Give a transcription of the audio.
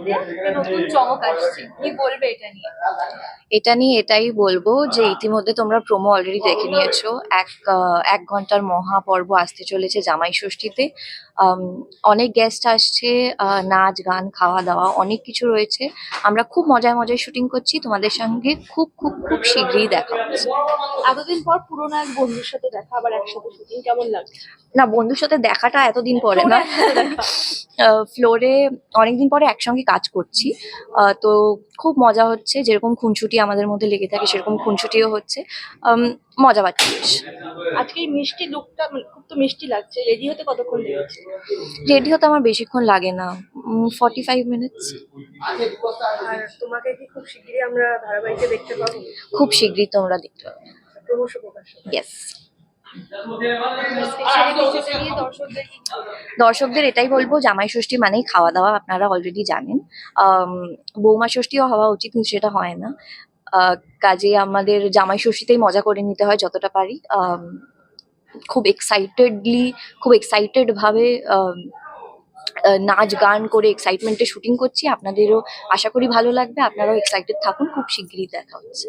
ষষ্ঠীতে নতুন চমক আসছে। কি বলবে এটা নিয়ে? এটা নিয়ে এটাই বলব যে ইতিমধ্যে তোমরা প্রোমো অলরেডি দেখে নিয়েছো। এক এক ঘণ্টার মহাপর্ব আসতে চলেছে জামাই ষষ্ঠীতে। অনেক গেস্ট আসছে আহ, নাচ গান খাওয়া দাওয়া অনেক কিছু রয়েছে। আমরা খুব মজায় মজায় শুটিং করছি। তোমাদের সঙ্গে খুব খুব খুব শীঘ্রই দেখা হচ্ছে। এতদিন পর পুরোনো এক বন্ধুর সাথে দেখা আবার একসাথে শুটিং কেমন লাগছে? না বন্ধুর সাথে দেখাটা এতদিন পরে না। ফ্লোরে অনেকদিন পরে একসঙ্গে কাজ করছি। তো খুব মজা হচ্ছে যেরকম খুনছুটি আমাদের মধ্যে লেগে থাকে সেরকম খুনছুটিও হচ্ছে। মজা পাচ্ছি বেশ। আজকে মিষ্টি লুকটা মানে খুব তো মিষ্টি লাগছে। রেডি হতে কতক্ষণ লেগেছে? রেডি হতে আমার বেশিক্ষণ লাগে না। ফর্টি ফাইভ মিনিটস আর তোমাকে কি খুব শিগগিরই আমরা ধারাবাহিকে দেখতে পাবো? খুব শীঘ্রই তোমরা দেখতে পাবে। ইয়েস নিয়ে দর্শকদের এটাই বলব, জামাই ষষ্ঠী মানেই খাওয়া দাওয়া, আপনারা অলরেডি জানেন। বৌমা ষষ্ঠীও হওয়া উচিত, কিন্তু সেটা হয় না। কাজে আমাদের জামাই ষষ্ঠীতেই মজা করে নিতে হয় যতটা পারি। খুব এক্সাইটেডলি খুব এক্সাইটেড ভাবে নাচ গান করে এক্সাইটমেন্টে শুটিং করছি। আপনাদেরও আশা করি ভালো লাগবে। আপনারাও এক্সাইটেড থাকুন, খুব শিগগিরই দেখা হচ্ছে।